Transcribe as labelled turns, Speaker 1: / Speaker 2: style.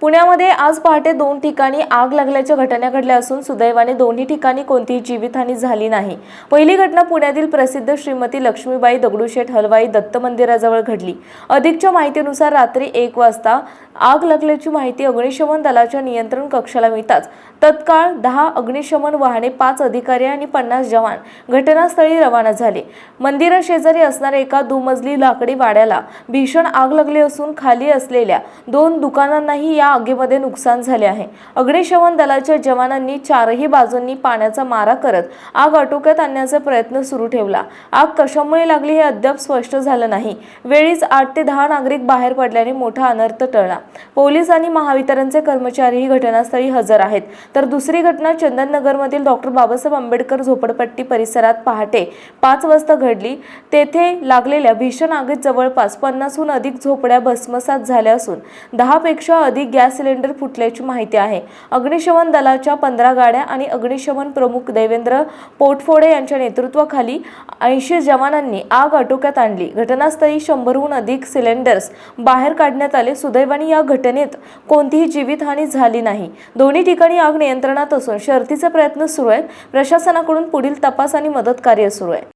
Speaker 1: पुण्यामध्ये आज पहाटे दोन ठिकाणी आग लागल्याच्या घटना घडल्या असून सुदैवाने दोन्ही ठिकाणी कोणतीही जीवितहानी झाली नाही. पहिली घटना पुण्यातील प्रसिद्ध श्रीमती लक्ष्मीबाई दगडूशेठ हलवाई दत्त मंदिराजवळ घडली. अधिकच्या माहितीनुसार रात्री एक वाजता आग लागल्याची माहिती अग्निशमन दलाच्या नियंत्रण कक्षाला मिळताच तत्काळ दहा अग्निशमन वाहने पाच अधिकारी आणि पन्नास जवान घटनास्थळी रवाना झाले. मंदिरा शेजारी असणाऱ्या एका दुमजली लाकडी वाड्याला भीषण आग लागली असून खाली असलेल्या दोन दुकानांनाही या या आगीमध्ये नुकसान झाले आहे. अग्निशमन दलाच्या जवानांनी चारही बाजूंनी पाण्याचा मारा करत आग आटोक्यात आणण्याचा प्रयत्न सुरू ठेवला. आग कशामुळे लागली हे अद्याप स्पष्ट झालं नाही. वेळीच आठ ते दहा नागरिक बाहेर पडल्याने मोठा अनर्थ टळला. पोलीस आणि महावितरणचे कर्मचारीही घटनास्थळी हजर आहेत. तर दुसरी घटना चंदननगरमधील डॉक्टर बाबासाहेब आंबेडकर झोपडपट्टी परिसरात पहाटे पाच वाजता घडली. तेथे लागलेल्या भीषण आगीत जवळपास पन्नासहून अधिक झोपड्या भस्मसात झाल्या असून दहापेक्षा अधिक गॅस सिलेंडर फुटल्याची माहिती आहे. अग्निशमन दलाच्या पंधरा गाड्या आणि अग्निशमन प्रमुख देवेंद्र पोटफोडे यांच्या नेतृत्वाखाली ऐंशी जवानांनी आग आटोक्यात आणली. घटनास्थळी शंभरहून अधिक सिलेंडर्स बाहेर काढण्यात आले. सुदैवाने या घटनेत कोणतीही जीवितहानी झाली नाही. दोन्ही ठिकाणी आग नियंत्रणात असून शर्थीचे प्रयत्न सुरू आहेत. प्रशासनाकडून पुढील तपास आणि मदत कार्य सुरू आहे.